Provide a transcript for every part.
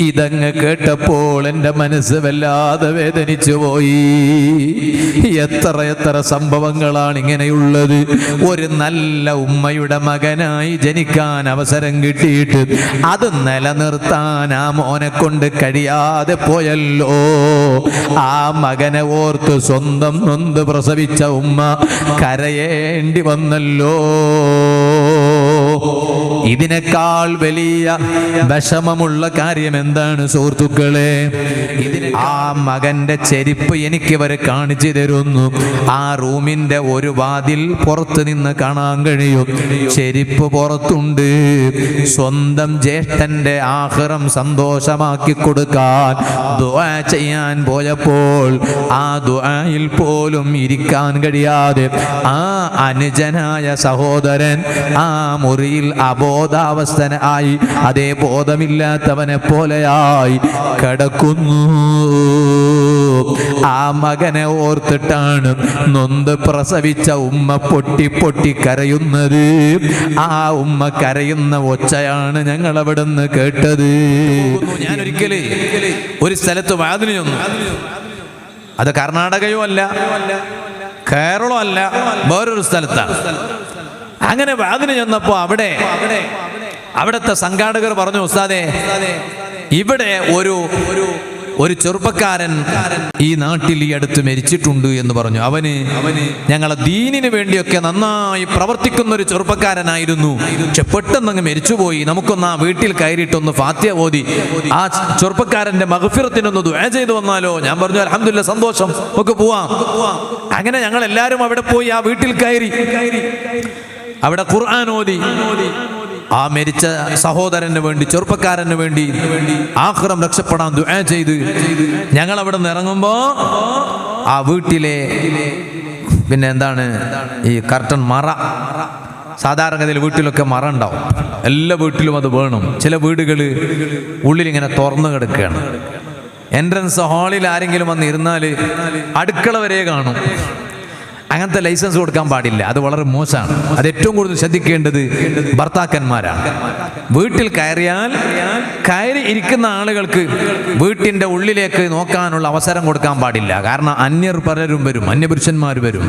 ഇതങ്ങ് കേട്ടപ്പോൾ എന്റെ മനസ്സ് വല്ലാതെ വേദനിച്ചു പോയി. എത്ര എത്ര സംഭവങ്ങളാണ് ഇങ്ങനെയുള്ളത്. ഒരു നല്ല ഉമ്മയുടെ മകനായി ജനിക്കാൻ അവസരം കിട്ടിയിട്ട് അത് നിലനിർത്താൻ ആ മോനെ കൊണ്ട് കഴിയാതെ പോയല്ലോ. ആ മകനെ ഓർത്ത് സ്വന്തം നൊന്ത് പ്രസവിച്ച ഉമ്മ കരയേണ്ടി വന്നല്ലോ. ഇതിനേക്കാൾ വലിയ വിഷമമുള്ള കാര്യം എന്താണ് സുഹൃത്തുക്കളെ? ആ മകന്റെ ചെരിപ്പ് എനിക്ക് വരെ കാണിച്ചു തരുന്നു. ആ റൂമിന്റെ ഒരു വാതിൽ പുറത്ത് നിന്ന് കാണാൻ കഴിയും. ചെരിപ്പ് പുറത്തുണ്ട്. സ്വന്തം ജ്യേഷ്ഠന്റെ ആഹ്റം സന്തോഷമാക്കി കൊടുക്കാൻ ദുആ ചെയ്യാൻ പോയപ്പോൾ ആ ദുആയിൽ പോലും ഇരിക്കാൻ കഴിയാതെ ആ അനുജനായ സഹോദരൻ ആ മുറിയിൽ അബോധാവസ്ഥനായി അതേ ബോധമില്ലാത്തവനെ പോലെയായി കിടക്കുന്നു. ആ മകനെ ഓർത്തിട്ടാണ് നൊന്ത് പ്രസവിച്ച ഉമ്മ പൊട്ടി പൊട്ടി കരയുന്നത്. ആ ഉമ്മ കരയുന്ന ഒച്ചയാണ് ഞങ്ങൾ അവിടുന്ന് കേട്ടത്. ഞാൻ ഒരു സ്ഥലത്ത് വാതിന് ചെന്നു അത് കർണാടകയോ അല്ല കേരളം അല്ല വേറൊരു സ്ഥലത്താണ് അങ്ങനെ വാതിന് ചെന്നപ്പോ അവിടെ അവിടത്തെ സംഘാടകർ പറഞ്ഞു ഉസ്താദേ ഇവിടെ ഒരു ഒരു ചെറുപ്പക്കാരൻ ഈ നാട്ടിൽ ഈ അടുത്ത് മരിച്ചിട്ടുണ്ട് എന്ന് പറഞ്ഞു. അവന് അവന് ഞങ്ങളെ ദീനിന് വേണ്ടിയൊക്കെ നന്നായി പ്രവർത്തിക്കുന്ന ഒരു ചെറുപ്പക്കാരനായിരുന്നു. പക്ഷെ പെട്ടെന്ന് അങ്ങ് മരിച്ചുപോയി. നമുക്കൊന്ന് ആ വീട്ടിൽ കയറിയിട്ടൊന്ന് ഫാത്യ ഓതി. ആ ചെറുപ്പക്കാരന്റെ മഹഫിറത്തിനൊന്ന് ദുആ ചെയ്തു വന്നാലോ? ഞാൻ പറഞ്ഞു അലഹമില്ല സന്തോഷം. നമുക്ക് പോവാം. അങ്ങനെ ഞങ്ങൾ എല്ലാവരും അവിടെ പോയി ആ വീട്ടിൽ കയറി. അവിടെ ഖുർആൻ ഓതി. ആ മരിച്ച സഹോദരന് വേണ്ടി ചെറുപ്പക്കാരന് വേണ്ടി ആഹ്റം രക്ഷപ്പെടാൻ ദുആ ചെയ്ത്. ഞങ്ങൾ അവിടെ നിന്ന് ഇറങ്ങുമ്പോ ആ വീട്ടിലെ പിന്നെ എന്താണ് ഈ കർട്ടൻ മറ. സാധാരണഗതിയിൽ വീട്ടിലൊക്കെ മറ ഉണ്ടാവും. എല്ലാ വീട്ടിലും അത് വേണം. ചില വീടുകൾ ഉള്ളിലിങ്ങനെ തുറന്നു കിടക്കുകയാണ്. എൻട്രൻസ് ഹാളിൽ ആരെങ്കിലും വന്ന് ഇരുന്നാൽ അടുക്കള വരെ കാണും. അങ്ങനത്തെ ലൈസൻസ് കൊടുക്കാൻ പാടില്ല. അത് വളരെ മോശമാണ്. അത് ഏറ്റവും കൂടുതൽ ശ്രദ്ധിക്കേണ്ടത് ഭർത്താക്കന്മാരാണ്. വീട്ടിൽ കയറിയാൽ കയറി ഇരിക്കുന്ന ആളുകൾക്ക് വീട്ടിന്റെ ഉള്ളിലേക്ക് നോക്കാനുള്ള അവസരം കൊടുക്കാൻ പാടില്ല. കാരണം അന്യർ പലരും വരും അന്യപുരുഷന്മാർ വരും.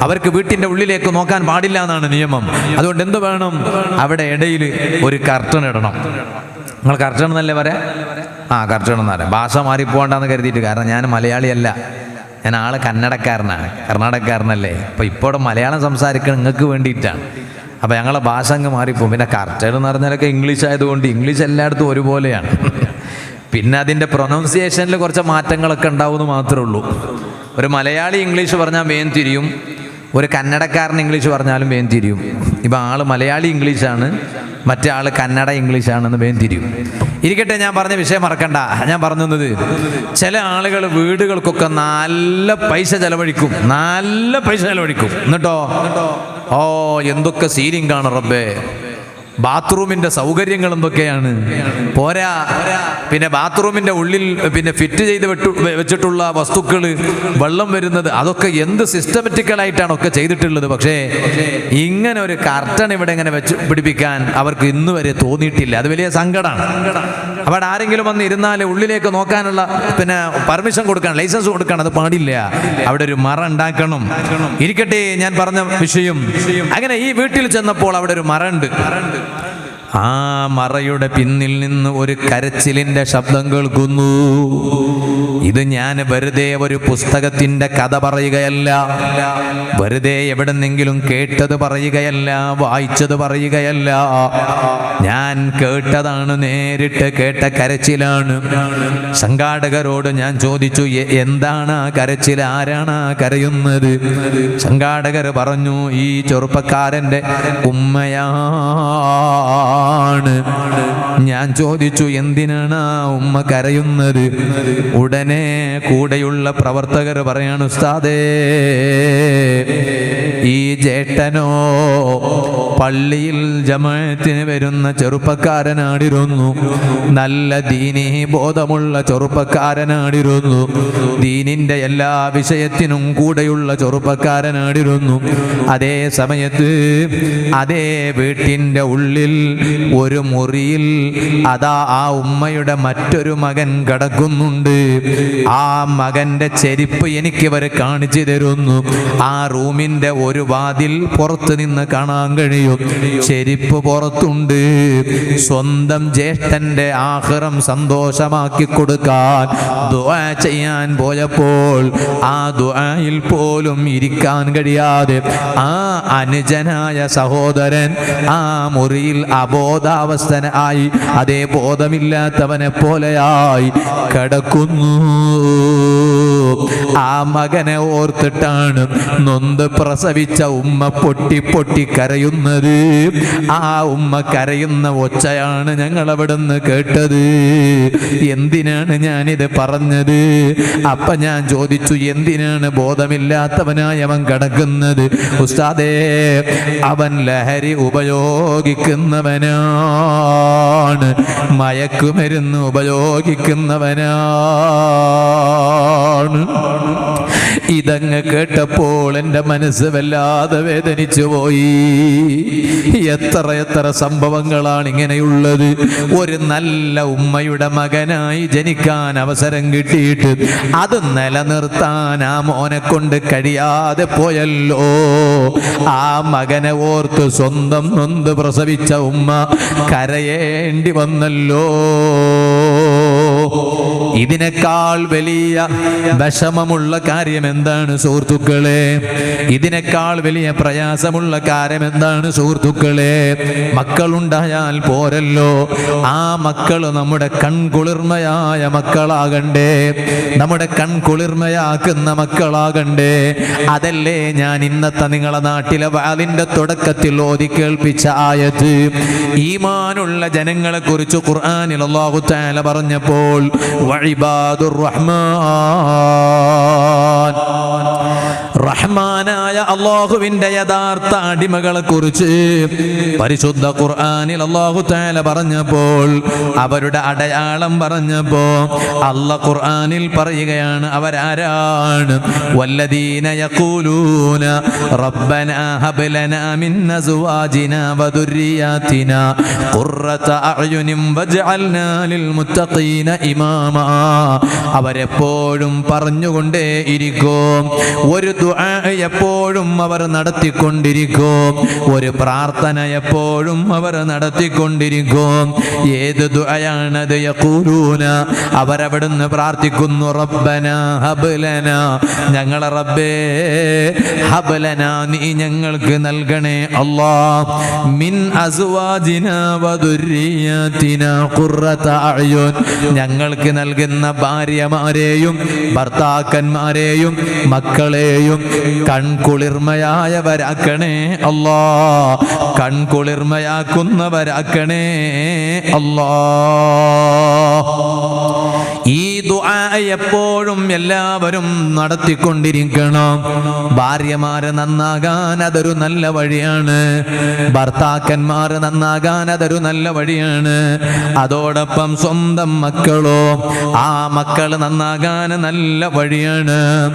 അവർക്ക് വീട്ടിന്റെ ഉള്ളിലേക്ക് നോക്കാൻ പാടില്ല എന്നാണ് നിയമം. അതുകൊണ്ട് എന്ത് വേണം? അവിടെ ഇടയിൽ ഒരു കർട്ടൻ ഇടണം. നിങ്ങൾ കർട്ടൺ എന്നല്ലേ വരെ ആ കർട്ടൺ എന്നാലും പറയാം. ഭാഷ മാറിപ്പോകണ്ടെന്ന് കരുതിയിട്ട്. കാരണം ഞാൻ മലയാളിയല്ല. ഞാൻ ആൾ കന്നഡക്കാരനാണ് കർണാടകക്കാരനല്ലേ. അപ്പോൾ ഇപ്പോൾ മലയാളം സംസാരിക്കണം നിങ്ങൾക്ക് വേണ്ടിയിട്ടാണ്. അപ്പോൾ ഞങ്ങളെ ഭാഷ അങ്ങ് മാറിപ്പോകും. പിന്നെ കർട്ടൻ എന്ന് പറഞ്ഞാലൊക്കെ ഇംഗ്ലീഷ് ആയതുകൊണ്ട് ഇംഗ്ലീഷ് എല്ലായിടത്തും ഒരുപോലെയാണ്. പിന്നെ അതിന്റെ പ്രൊനൗൺസിയേഷനിൽ കുറച്ച് മാറ്റങ്ങളൊക്കെ ഉണ്ടാവുമെന്ന് മാത്രമേ ഉള്ളൂ. ഒരു മലയാളി ഇംഗ്ലീഷ് പറഞ്ഞാൽ വേഗം തിരിയും. ഒരു കന്നഡക്കാരൻ ഇംഗ്ലീഷ് പറഞ്ഞാലും വേഗം തിരിയും. ഇപ്പം ആൾ മലയാളി ഇംഗ്ലീഷാണ്. മറ്റേ ആൾ കന്നഡ ഇംഗ്ലീഷാണെന്ന് വേഗം തിരിയും. ഇരിക്കട്ടെ ഞാൻ പറഞ്ഞ വിഷയം മറക്കണ്ട. ഞാൻ പറഞ്ഞത് ചില ആളുകൾ വീടുകൾക്കൊക്കെ നല്ല പൈസ ചെലവഴിക്കും. നല്ല പൈസ ചെലവഴിക്കും. എന്നിട്ടോ? ഓ എന്തൊക്കെ സീലിംഗ് കാണും റബ്ബേ. ബാത്റൂമിന്റെ സൗകര്യങ്ങൾ എന്തൊക്കെയാണ്? പോരാ. പിന്നെ ബാത്റൂമിന്റെ ഉള്ളിൽ പിന്നെ ഫിറ്റ് ചെയ്ത് വെച്ചിട്ടുള്ള വസ്തുക്കൾ വെള്ളം വരുന്നത് അതൊക്കെ എന്ത് സിസ്റ്റമാറ്റിക്കലായിട്ടാണ് ഒക്കെ ചെയ്തിട്ടുള്ളത്? പക്ഷേ ഇങ്ങനെ ഒരു കർട്ടൺ ഇവിടെ ഇങ്ങനെ വെച്ച് പിടിപ്പിക്കാൻ അവർക്ക് ഇന്ന് വരെ തോന്നിയിട്ടില്ല. അത് വലിയ സങ്കടമാണ് അവിടെ ആരെങ്കിലും വന്ന് ഇരുന്നാൽ ഉള്ളിലേക്ക് നോക്കാനുള്ള പിന്നെ പെർമിഷൻ കൊടുക്കണം ലൈസൻസ് കൊടുക്കണം അത് പാടില്ല. അവിടെ ഒരു മറ ഉണ്ടാക്കണം. ഇരിക്കട്ടെ ഞാൻ പറഞ്ഞ വിഷയം. അങ്ങനെ ഈ വീട്ടിൽ ചെന്നപ്പോൾ അവിടെ ഒരു മറ ഉണ്ട്. ആ മറയുടെ പിന്നിൽ നിന്ന് ഒരു കരച്ചിലിന്റെ ശബ്ദം കേൾക്കുന്നു. ഇത് ഞാൻ വെറുതെ ഒരു പുസ്തകത്തിന്റെ കഥ പറയുകയല്ല. വെറുതെ എവിടെന്നെങ്കിലും കേട്ടത് പറയുകയല്ല വായിച്ചത് പറയുകയല്ല. ഞാൻ കേട്ടതാണ് നേരിട്ട് കേട്ട കരച്ചിലാണ്. സംഘാടകരോട് ഞാൻ ചോദിച്ചു എന്താണ് ആ കരച്ചിൽ? ആരാണ് ആ കരയുന്നത്? സംഘാടകർ പറഞ്ഞു ഈ ചെറുപ്പക്കാരന്റെ ഉമ്മയാണ്. ഞാൻ ചോദിച്ചു എന്തിനാണ് ആ ഉമ്മ കരയുന്നത്? ഉടനെ കൂടെയുള്ള പ്രവർത്തകർ പറയാണ് ഉസ്താദേ ഈ ജേട്ടനോ പള്ളിയിൽ ജമായത്തിന് വരുന്ന ചെറുപ്പക്കാരനാടിരുന്നു നല്ല ദീനി ബോധമുള്ള ചെറുപ്പക്കാരനാടിരുന്നു ദീനിന്റെ എല്ലാ വിഷയത്തിനും കൂടെയുള്ള ചെറുപ്പക്കാരനാടിരുന്നു അതേ സമയത്ത് അതേ വീട്ടിന്റെ ഉള്ളിൽ ഒരു മുറിയിൽ അതാ ആ ഉമ്മയുടെ മറ്റൊരു മകൻ കിടക്കുന്നുണ്ട്. ആ മകന്റെ ചെരിപ്പ് എനിക്ക് ഇവർ കാണിച്ചു തരുന്നു. ആ റൂമിന്റെ ഒരു വാതിൽ പുറത്ത് നിന്ന് കാണാൻ കഴിയും. ചെരിപ്പ് പുറത്തുണ്ട്. സ്വന്തം ജ്യേഷ്ഠന്റെ ആഹ്റം സന്തോഷമാക്കി കൊടുക്കാൻ ദുആ ചെയ്യാൻ പോയപ്പോൾ ആ ദുആയിൽ പോലും ഇരിക്കാൻ കഴിയാതെ ആ അനുജനായ സഹോദരൻ ആ മുറിയിൽ അബോധാവസ്ഥനായി അതേ ബോധമില്ലാത്തവനെ പോലെയായി കിടക്കുന്നു. Oh. ആ മകനെ ഓർത്തിട്ടാണ് നൊന്ത് പ്രസവിച്ച ഉമ്മ പൊട്ടി പൊട്ടി കരയുന്നത്. ആ ഉമ്മ കരയുന്ന ഒച്ചയാണ് ഞങ്ങൾ അവിടുന്ന് കേട്ടത്. എന്തിനാണ് ഞാനിത് പറഞ്ഞത്? അപ്പ ഞാൻ ചോദിച്ചു എന്തിനാണ് ബോധമില്ലാത്തവനായി അവൻ കിടക്കുന്നത്? ഉസ്താദേ അവൻ ലഹരി ഉപയോഗിക്കുന്നവനാണ്. മയക്കുമരുന്ന് ഉപയോഗിക്കുന്നവനാണ്. ഇതങ്ങ് കേട്ടപ്പോൾ എന്റെ മനസ്സ് വല്ലാതെ വേദനിച്ചു പോയി. എത്ര എത്ര സംഭവങ്ങളാണ് ഇങ്ങനെയുള്ളത്. ഒരു നല്ല ഉമ്മയുടെ മകനായി ജനിക്കാൻ അവസരം കിട്ടിയിട്ട് അത് നിലനിർത്താൻ ആ മോനെ കൊണ്ട് കഴിയാതെ പോയല്ലോ. ആ മകനെ ഓർത്ത് സ്വന്തം നൊന്ത് പ്രസവിച്ച ഉമ്മ കരയേണ്ടി വന്നല്ലോ. ഇതിനേക്കാൾ വലിയ വിഷമമുള്ള കാര്യം എന്താണ് സുഹൃത്തുക്കളെ? ഇതിനേക്കാൾ വലിയ പ്രയാസമുള്ള കാര്യം എന്താണ് സുഹൃത്തുക്കളെ? മക്കളുണ്ടായാൽ പോരല്ലോ. ആ മക്കൾ നമ്മുടെ കൺകുളിർമയായ മക്കളാകണ്ടേ. നമ്മുടെ കൺകുളിർമയാക്കുന്ന മക്കളാകണ്ടേ. അതല്ലേ ഞാൻ ഇന്നത്തെ നിങ്ങളെ നാട്ടിലെ വാലിന്റെ തുടക്കത്തിൽ ഓതി കേൾപ്പിച്ച ആയത്? ഈമാനുള്ള ജനങ്ങളെ കുറിച്ച് ഖുർആനിൽ തആല പറഞ്ഞപ്പോൾ عباد الرحمن. റഹ്മാനായ അള്ളാഹുവിന്റെ യഥാർത്ഥ അടിമകളെ കുറിച്ച് പരിശുദ്ധ ഖുർആാനിൽ അള്ളാഹു തആല പറഞ്ഞപ്പോൾ അവരുടെ അടയാളം പറഞ്ഞപ്പോ അല്ല ഖുർആാനിൽ പറയുകയാണ് അവരാരാണ്? വല്ലദീന യഖൂലൂന റബ്ബന ഹബ് ലനാ മിൻ അസ്വാജിന വദുർരിയാതിന ഖുർറത അഅ്യുനിൻ വജ്അൽനാ ലിൽ മുത്തഖീന ഇമാമാ. അവരെപ്പോഴും പറഞ്ഞുകൊണ്ടേ ഇരിക്കും ഒരു ദുആ എപ്പോഴും അവർ നടത്തിക്കൊണ്ടിരിക്കും. ഒരു പ്രാർത്ഥന എപ്പോഴും അവർ നടത്തിക്കൊണ്ടിരിക്കും. ഏത് ദുആയാണത് യഖൂലൂന? അവരവിടുന്ന് പ്രാർത്ഥിക്കുന്നു റബ്ബന ഹബ്ലന. ഞങ്ങളെ റബ്ബേ ഹബ്ലന നീ ഞങ്ങൾക്ക് നൽകണേ അല്ലാ. മിൻ അസുവാജിന വദുർരിയാതിന ഖുർറത അഅ്യുൻ ഞങ്ങൾക്ക് നൽകുന്ന ഭാര്യമാരെയും ഭർത്താക്കന്മാരെയും മക്കളെയും കൺകുളിർമയായവരാക്കണേ അല്ലാ. കൺകുളിർമയാക്കുന്നവരാക്കണേ അല്ലാ. ഈ ദുആ എപ്പോഴും എല്ലാവരും നടത്തിക്കൊണ്ടിരിക്കണം. ഭാര്യമാര് നന്നാകാൻ അതൊരു നല്ല വഴിയാണ്. ഭർത്താക്കന്മാര് നന്നാകാൻ അതൊരു നല്ല വഴിയാണ്. അതോടൊപ്പം സ്വന്തം മക്കളോ ആ മക്കൾ നന്നാകാൻ നല്ല വഴിയാണ്.